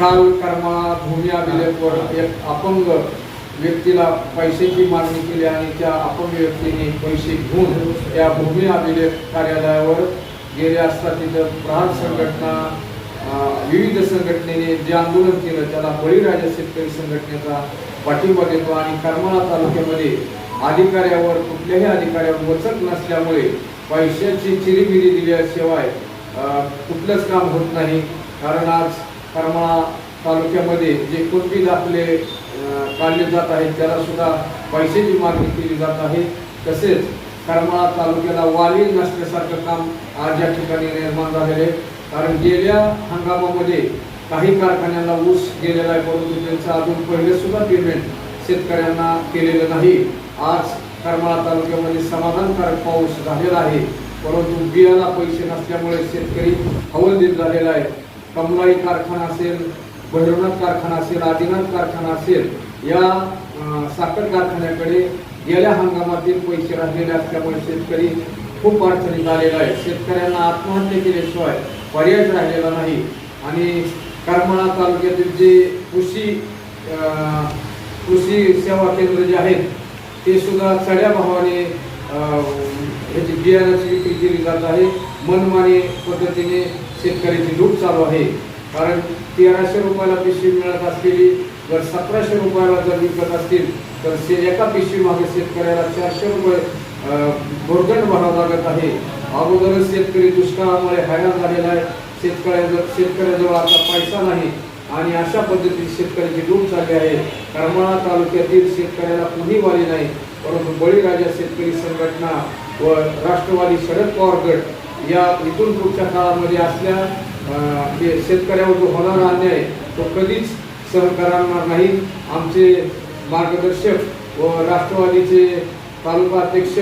काल कर्मा भूमी अभिलेखवर एक अपंग व्यक्तीला पैशाची मागणी केली आणि त्या अपंग व्यक्तीने पैसे घेऊन त्या भूमी अभिलेख कार्यालयावर गेले असता तिथं प्रहार संघटना विविध संघटनेने जे आंदोलन केलं त्याला बळीराजा शेतकरी संघटनेचा पाठिंबा देतो आणि करमाळा तालुक्यामध्ये अधिकाऱ्यावर कुठल्याही अधिकाऱ्यावर वचक नसल्यामुळे पैशाची चिरीमिरी दिल्याशिवाय कुठलंच काम होत नाही. कारण आज करमाळा तालुक्यामध्ये जे कुणबी दाखले काढले जात आहेत त्यालासुद्धा पैशाची मागणी केली जात आहे. तसेच करमाळा तालुक्याला वाली नसल्यासारखं काम आज या ठिकाणी निर्माण झालेले आहे. कारण गेल्या हंगामामध्ये काही कारखान्यांना ऊस गेलेला आहे परंतु त्यांचं अजून पहिलेसुद्धा पेमेंट शेतकऱ्यांना केलेलं नाही. आज करमाळा तालुक्यामध्ये समाधानकारक पाऊस झालेला आहे. परंतु बियाला पैसे नसल्यामुळे शेतकरी हवलदिल झालेला आहे. कमलाई कारखाना असेल भैरवनाथ कारखाना असेल आदिनाथ कारखाना असेल या साखर कारखान्याकडे गेल्या हंगामातील पैसे राहिलेले असल्यामुळे शेतकरी खूप अडचणीत आलेला आहे. शेतकऱ्यांना आत्महत्या केल्याशिवाय पर्याय राहिलेला नाही. आणि करमाळा तालुक्यातील जे कृषी कृषी सेवा केंद्र जे आहेत ते सुद्धा चढ्या भावाने बियाण्याची विक्री केली जात आहे मनमानी पद्धतीने शेतकऱ्याची लूट चालू आहे. कारण तेराशे रुपयाला पिशवी मिळत असलेली जर सतराशे रुपयाला जर विकत असतील तर से एका पिशवीमागे शेतकऱ्याला चारशे रुपये भोरदंड भरावा लागत आहे. अगोदरच शेतकरी दुष्काळामुळे हैराण झालेला आहे. शेतकऱ्याजवळ शेतकऱ्याजवळ आता पैसा नाही. आणि अशा पद्धतीने शेतकऱ्याची डूब चालली आहे करमाळा तालुक्यातील शेतकऱ्याला कुणी वाली नाही परंतु बळीराजा शेतकरी संघटना व राष्ट्रवादी शरद पवार गट या इथून पुढच्या काळामध्ये असल्या शेतकऱ्यावर जो होणारा अन्याय तो कधीच सहन करणार नाही. आमचे मार्गदर्शक व राष्ट्रवादीचे तालुका अध्यक्ष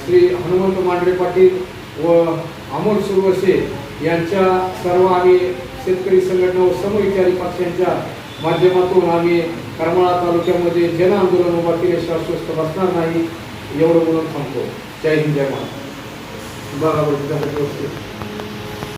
श्री हनुमंत मांडरे पाटील व अमोल सुरवसे यांच्या सर्व आम्ही शेतकरी संघटना व समविचारी पक्षांच्या माध्यमातून आम्ही करमाळा तालुक्यामध्ये जन आंदोलन उभा केल्याशिवाय स्वस्थ बसणार नाही एवढं बोलून सांगतो जय हिंद जय महाराज बरोबर.